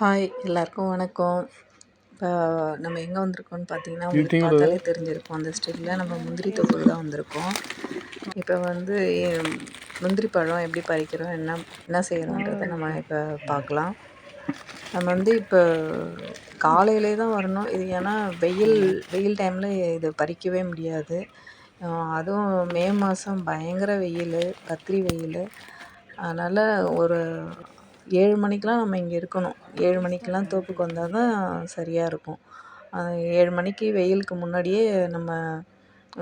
Hi எல்லாருக்கும் வணக்கம். இப்போ நம்ம எங்கே வந்திருக்கோம்னு பார்த்தீங்கன்னா உங்களுக்கு பார்த்தாலே தெரிஞ்சிருக்கும். அந்த ஸ்ட்ரீட்டில் நம்ம முந்திரி தோப்புக்கு தான் வந்திருக்கோம். இப்போ வந்து முந்திரி பழம் எப்படி பறிக்கிறோம் என்ன என்ன செய்கிறோன்றதை நம்ம இப்போ பார்க்கலாம் நம்ம வந்து இப்போ காலையிலே தான் வரணும். இது ஏன்னா வெயில் வெயில் டைமில் இது பறிக்கவே முடியாது. அதுவும் மே மாதம் பயங்கர வெயில் கத்திரி வெயில். அதனால் ஒரு ஏழு மணிக்கெலாம் நம்ம இங்கே இருக்கணும். ஏழு மணிக்கெலாம் தோப்புக்கு வந்தால் தான் சரியாக இருக்கும். ஏழு மணிக்கு வெயிலுக்கு முன்னாடியே நம்ம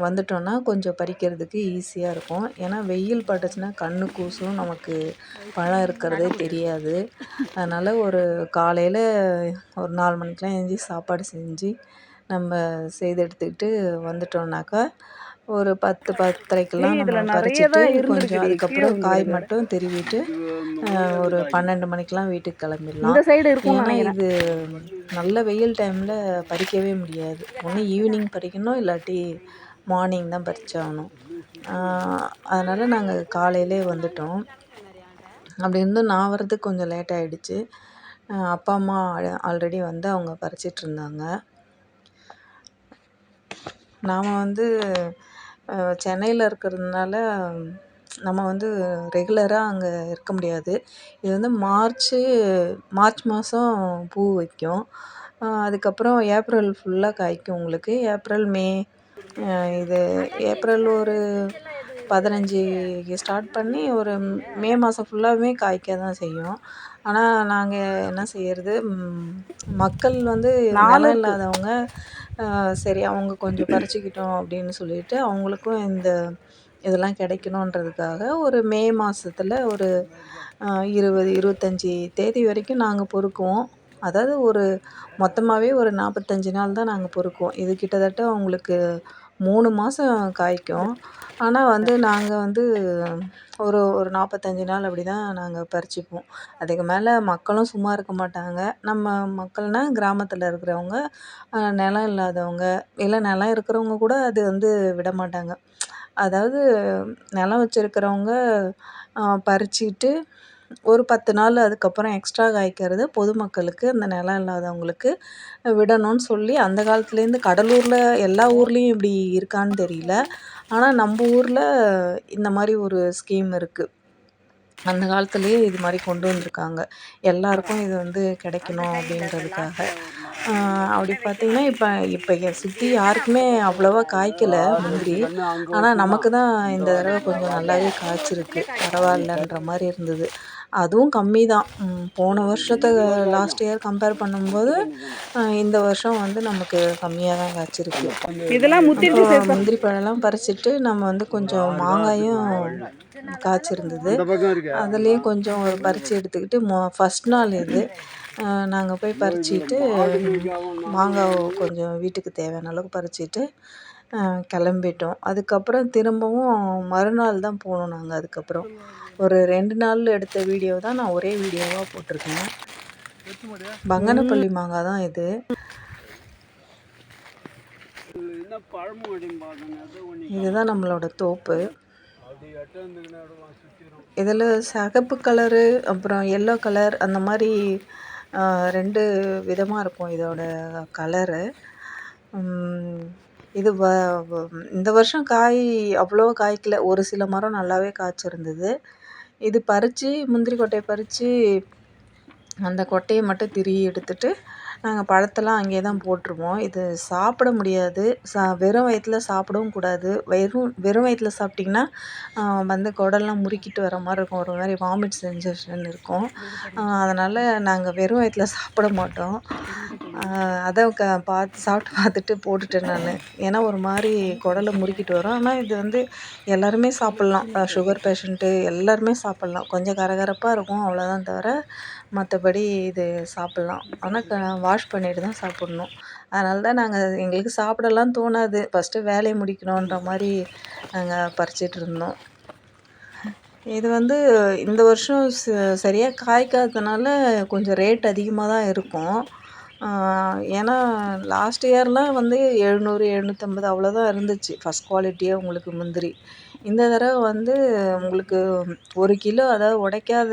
வந்துட்டோன்னா கொஞ்சம் பறிக்கிறதுக்கு ஈஸியாக இருக்கும். ஏன்னா வெயில் பட்டுச்சுன்னா கண்ணு கூசும் நமக்கு பழம் இருக்கிறதே தெரியாது. அதனால் ஒரு காலையில் ஒரு நாலு மணிக்கெலாம் எழுந்ச்சி சாப்பாடு செஞ்சு நம்ம செய்து எடுத்துக்கிட்டு வந்துட்டோம்னாக்கா ஒரு பத்து பத்தரைக்கெல்லாம் நம்ம பறிச்சுட்டு கொஞ்சம் அதுக்கப்புறம் காய் மட்டும் திருவிட்டு ஒரு பன்னெண்டு மணிக்கெலாம் வீட்டுக்கு கிளம்பிடலாம். ஏன்னா இது நல்ல வெயில் டைமில் பறிக்கவே முடியாது. ஒன்று ஈவினிங் பறிக்கணும் இல்லாட்டி மார்னிங் தான் பறிச்சாகணும். அதனால் நாங்கள் காலையிலே வந்துட்டோம். அப்படி இருந்தும் நான் வர்றதுக்கு கொஞ்சம் லேட் ஆகிடுச்சு அப்பா அம்மா ஆல்ரெடி வந்து அவங்க பறிச்சிட்டு இருந்தாங்க. நாம் வந்து சென்னையில் இருக்கிறதுனால நம்ம வந்து ரெகுலராக அங்கே இருக்க முடியாது. இது வந்து மார்ச்சு மார்ச் மாதம் பூ வைக்கும். அதுக்கப்புறம் ஏப்ரல் ஃபுல்லாக காய்க்கும் உங்களுக்கு. ஏப்ரல் மே இது ஏப்ரல் ஒரு பதினஞ்சு ஸ்டார்ட் பண்ணி ஒரு மே மாதம் ஃபுல்லாகவே காய்க்க தான் செய்யும். ஆனால் நாங்கள் என்ன செய்யறது? ம், மக்கள் வந்து நிலம் இல்லாதவங்க சரி அவங்க கொஞ்சம் பறிச்சுக்கிட்டோம் அப்படின்னு சொல்லிட்டு அவங்களுக்கும் இந்த இதெல்லாம் கிடைக்கணுன்றதுக்காக ஒரு மே மாதத்துல ஒரு இருபது இருபத்தஞ்சி தேதி வரைக்கும் நாங்கள் பொறுக்குவோம். அதாவது ஒரு மொத்தமாகவே ஒரு நாற்பத்தஞ்சி நாள் தான் நாங்கள் பொறுக்குவோம். இது கிட்டத்தட்ட அவங்களுக்கு மூணு மாதம் காய்க்கும். ஆனால் வந்து நாங்கள் வந்து ஒரு ஒரு நாற்பத்தஞ்சி நாள் அப்படி தான் நாங்கள் பறிச்சுப்போம். அதுக்கு மேலே மக்களும் சும்மா இருக்க மாட்டாங்க. நம்ம மக்கள்னால் கிராமத்தில் இருக்கிறவங்க நிலம் இல்லாதவங்க இல்லை நிலம் இருக்கிறவங்க கூட அது வந்து விட மாட்டாங்க. அதாவது நிலம் வச்சுருக்கிறவங்க பறிச்சுட்டு ஒரு பத்து நாள் அதுக்கப்புறம் எக்ஸ்ட்ரா காய்க்கிறது பொதுமக்களுக்கு அந்த நிலம் இல்லாதவங்களுக்கு விடணும்னு சொல்லி அந்த காலத்துலேருந்து கடலூரில் எல்லா ஊர்லேயும் இப்படி இருக்கான்னு தெரியல. ஆனால் நம்ம ஊரில் இந்த மாதிரி ஒரு ஸ்கீம் இருக்குது அந்த காலத்துலேயே இது மாதிரி கொண்டு வந்திருக்காங்க. எல்லாருக்கும் இது வந்து கிடைக்கணும் அப்படின்றதுக்காக. அப்படி பார்த்தீங்கன்னா இப்போ இப்போ சுற்றி யாருக்குமே அவ்வளோவா காய்க்கலை முந்திரி. ஆனால் நமக்கு தான் இந்த தடவை கொஞ்சம் நல்லாவே காய்ச்சிருக்கு. பரவாயில்லன்ற மாதிரி இருந்தது. அதுவும் கம்மி தான் போன வருஷத்தை லாஸ்ட் இயர் கம்பேர் பண்ணும்போது இந்த வருஷம் வந்து நமக்கு கம்மியாக தான் காய்ச்சிருக்கு. இதெல்லாம் முந்திரி பழம்லாம் பறிச்சிட்டு நம்ம வந்து கொஞ்சம் மாங்காயும் காய்ச்சிருந்தது. அதுலேயும் கொஞ்சம் ஒரு பறித்து எடுத்துக்கிட்டு மொ ஃபஸ்ட் நாள் இது. நாங்கள் போய் பறிச்சிட்டு மாங்காய் கொஞ்சம் வீட்டுக்கு தேவையான அளவுக்கு பறிச்சிட்டு கிளம்பிட்டோம். அதுக்கப்புறம் திரும்பவும் மறுநாள் தான் போனோம் நாங்கள் அதுக்கப்புறம். ஒரு ரெண்டு நாள் எடுத்த வீடியோ தான் நான் ஒரே வீடியோவாக போட்டிருக்கேன். பங்கனப்பள்ளி மாங்காய் தான் இது. இதுதான் நம்மளோட தோப்பு. இதில் சிகப்பு கலரு அப்புறம் எல்லோ கலர் அந்த மாதிரி ரெண்டு விதமாக இருக்கும் இதோட கலரு. இது வ இந்த வருஷம் காய் அவ்வளோ காய்க்கல. ஒரு சில மரம் நல்லாவே காய்ச்சிருந்தது. இது பறித்து முந்திரி கொட்டையை பறித்து அந்த கொட்டையை மட்டும் திருகி எடுத்துட்டு நாங்கள் பழத்தெல்லாம் அங்கேயே தான் போட்டுருவோம். இது சாப்பிட முடியாது. சா வெறும் வயிற்றில் சாப்பிடவும் கூடாது. வெறும் வெறும் வயிற்றில் சாப்பிட்டிங்கன்னா வந்து குடல்லாம் முறுக்கிட்டு வர மாதிரி இருக்கும். ஒரு மாதிரி வாமிட் சென்சேஷன் இருக்கும். அதனால் நாங்கள் வெறும் வயிற்றில் சாப்பிட மாட்டோம். அதை க பார்த்து சாப்பிட்டு பார்த்துட்டு போட்டுட்டேன் நான். ஏன்னா ஒரு மாதிரி குடலை முறுக்கிட்டு வரும். ஆனால் இது வந்து எல்லாருமே சாப்பிட்லாம். சுகர் பேஷண்ட்டு எல்லாருமே சாப்பிட்லாம். கொஞ்சம் கரகரப்பாக இருக்கும் அவ்வளோதான் தவிர மற்றபடி இது சாப்பிட்லாம். ஆனால் க வாஷ் பண்ணிட்டு தான் சாப்பிட்ணும். அதனால தான் நாங்கள் எங்களுக்கு சாப்பிடலாம் தோணாது. ஃபஸ்ட்டு வேலையை முடிக்கணுன்ற மாதிரி நாங்கள் பறிச்சிட்டு இருந்தோம். இது வந்து இந்த வருஷம் ச சரியாக காய்க்காததுனால கொஞ்சம் ரேட் அதிகமாக தான் இருக்கும். ஏன்னா லாஸ்ட் இயர்லாம் வந்து எழுநூறு எழுநூற்றம்பது அவ்வளோதான் இருந்துச்சு. ஃபஸ்ட் குவாலிட்டியே உங்களுக்கு முந்திரி. இந்த தடவை வந்து உங்களுக்கு ஒரு கிலோ அதாவது உடைக்காத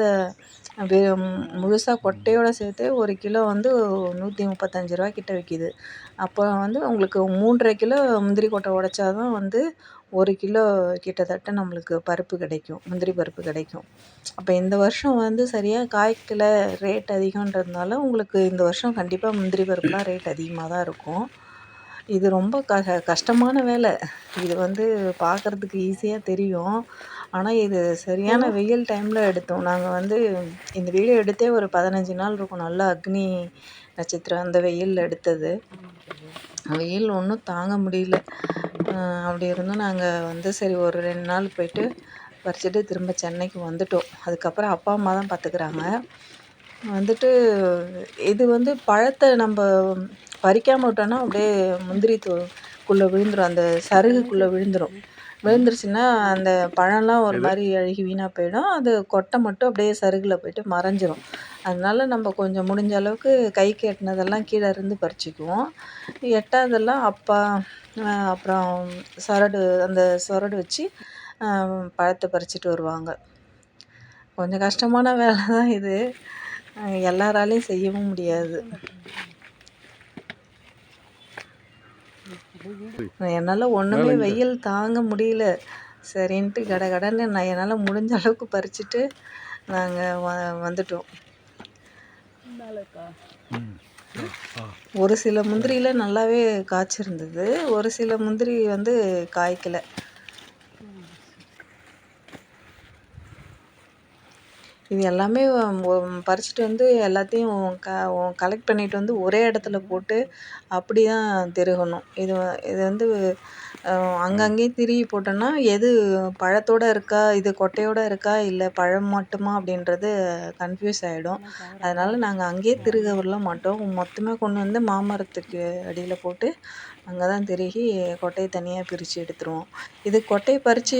வே முழுசாக கொட்டையோடு சேர்த்து ஒரு கிலோ வந்து நூற்றி முப்பத்தஞ்சு ரூபா கிட்ட விற்கிது அப்போ வந்து உங்களுக்கு மூன்றரை கிலோ முந்திரி கொட்டை உடச்சா தான் வந்து ஒரு கிலோ கிட்டத்தட்ட நம்மளுக்கு பருப்பு கிடைக்கும் முந்திரி பருப்பு கிடைக்கும். அப்போ இந்த வருஷம் வந்து சரியாக காய்க்கல ரேட் அதிகன்றதுனால உங்களுக்கு இந்த வருஷம் கண்டிப்பாக முந்திரி பருப்புலாம் ரேட் அதிகமாக தான் இருக்கும். இது ரொம்ப க கஷ்டமான வேலை. இது வந்து பார்க்குறதுக்கு ஈஸியாக தெரியும். ஆனால் இது சரியான வெயில் டைமில் எடுத்தோம். நாங்கள் வந்து இந்த வீடியோ எடுத்தே ஒரு பதினஞ்சு நாள் இருக்கும். நல்லா அக்னி நட்சத்திரம் அந்த வெயிலில் எடுத்தது. வெயில் ஒன்றும் தாங்க முடியல. அப்படி இருந்தும் நாங்கள் வந்து சரி ஒரு ரெண்டு நாள் போயிட்டு பறிச்சுட்டு திரும்ப சென்னைக்கு வந்துட்டோம். அதுக்கப்புறம் அப்பா அம்மா தான் பார்த்துக்குறாங்க வந்துட்டு இது வந்து பழத்தை நம்ம பறிக்காமல் விட்டோன்னா அப்படியே முந்திரி தோக்குள்ளே விழுந்துடும் அந்த சருகுக்குள்ளே விழுந்துடும் விழுந்துருச்சுன்னா அந்த பழம்லாம் ஒரு மாதிரி அழுகி வீணாக போயிடும். அது கொட்டை மட்டும் அப்படியே சருகில் போயிட்டு மறைஞ்சிரும். அதனால நம்ம கொஞ்சம் முடிஞ்ச அளவுக்கு கைக்கு எட்டினதெல்லாம் கீழே இருந்து பறிச்சுக்குவோம். எட்டாததெல்லாம் அப்பா அப்புறம் சரடு அந்த சொரடு வச்சு பழத்தை பறிச்சுட்டு வருவாங்க. கொஞ்சம் கஷ்டமான வேலை தான் இது எல்லாராலையும் செய்யவும் முடியாது. என்னால் ஒன்றுமே வெயில் தாங்க முடியல. சரின்ட்டு கட கடன்னு நான் என்னால் முடிஞ்ச அளவுக்கு பறிச்சுட்டு நாங்கள் வ வந்துட்டோம். ஒரு சில முந்திரியில் நல்லாவே காய்ச்சிருந்தது. ஒரு சில முந்திரி வந்து காய்க்கலை. இது எல்லாமே பறிச்சுட்டு வந்து எல்லாத்தையும் க கலெக்ட் பண்ணிட்டு வந்து ஒரே இடத்துல போட்டு அப்படி தான் திருகணும். இது இது வந்து அங்கங்கேயே திருகி போட்டோன்னா எது பழத்தோடு இருக்கா இது கொட்டையோடு இருக்கா இல்லை பழம் மட்டுமா அப்படின்றது கன்ஃப்யூஸ் ஆகிடும் அதனால் நாங்கள் அங்கேயே திருக விட மாட்டோம். மொத்தமாக கொண்டு வந்து மாமரத்துக்கு அடியில் போட்டு அங்கே தான் திருகி கொட்டையை தனியாக பிரித்து எடுத்துருவோம். இது கொட்டையை பறித்து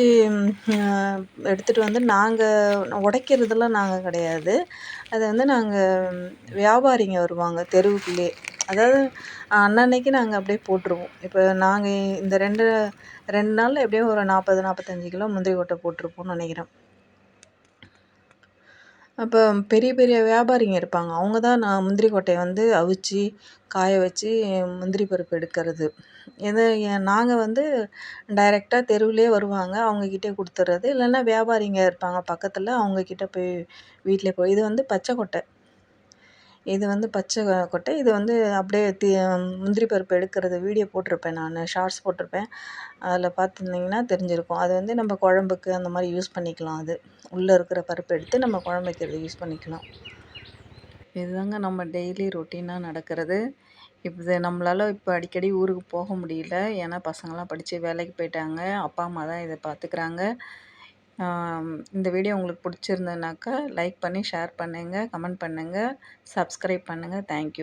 எடுத்துகிட்டு வந்து நாங்கள் உடைக்கிறதெல்லாம் நாங்கள் கிடையாது. அதை வந்து நாங்கள் வியாபாரிங்க வருவாங்க தெருவுக்குள்ளேயே அதாவது அன்னன்னைக்கு நாங்கள் அப்படியே போட்டுருவோம். இப்போ நாங்கள் இந்த ரெண்டு ரெண்டு நாளில் எப்படியும் ஒரு நாற்பது நாற்பத்தஞ்சு கிலோ முந்திரி கொட்டை போட்டிருப்போம்னு நினைக்கிறேன். அப்போ பெரிய பெரிய வியாபாரிங்க இருப்பாங்க. அவங்க தான் நான் முந்திரி கொட்டையை வந்து அவிச்சு காய வச்சு முந்திரி பருப்பு எடுக்கிறது. எது நாங்கள் வந்து டைரெக்டாக தெருவிலே வருவாங்க. அவங்கக்கிட்டே கொடுத்துட்றது இல்லைன்னா வியாபாரிங்க இருப்பாங்க பக்கத்தில். அவங்கக்கிட்ட போய் வீட்டில் போய் இது வந்து பச்சை கொட்டை. இது வந்து பச்சை கொட்டை. இது வந்து அப்படியே தி முந்திரி பருப்பு எடுக்கிறது வீடியோ போட்டிருப்பேன் நான் ஷார்ட்ஸ் போட்டிருப்பேன். அதில் பார்த்துருந்தீங்கன்னா தெரிஞ்சிருக்கும். அது வந்து நம்ம குழம்புக்கு அந்த மாதிரி யூஸ் பண்ணிக்கலாம் அது. உள்ளே இருக்கிற பருப்பு எடுத்து நம்ம குழம்பு வைக்கிறது யூஸ் பண்ணிக்கலாம் இதுதாங்க நம்ம டெய்லி ரொட்டீனாக நடக்கிறது. இது நம்மளால் இப்போ அடிக்கடி ஊருக்கு போக முடியல. ஏன்னா பசங்களாம் படித்து வேலைக்கு போயிட்டாங்க. அப்பா அம்மா தான் இதை பார்த்துக்குறாங்க. இந்த வீடியோ உங்களுக்கு பிடிச்சிருந்ததுனாக்கா லைக் பண்ணி ஷேர் பண்ணுங்கள் கமெண்ட் பண்ணுங்கள் சப்ஸ்கிரைப் பண்ணுங்கள் தேங்க்யூ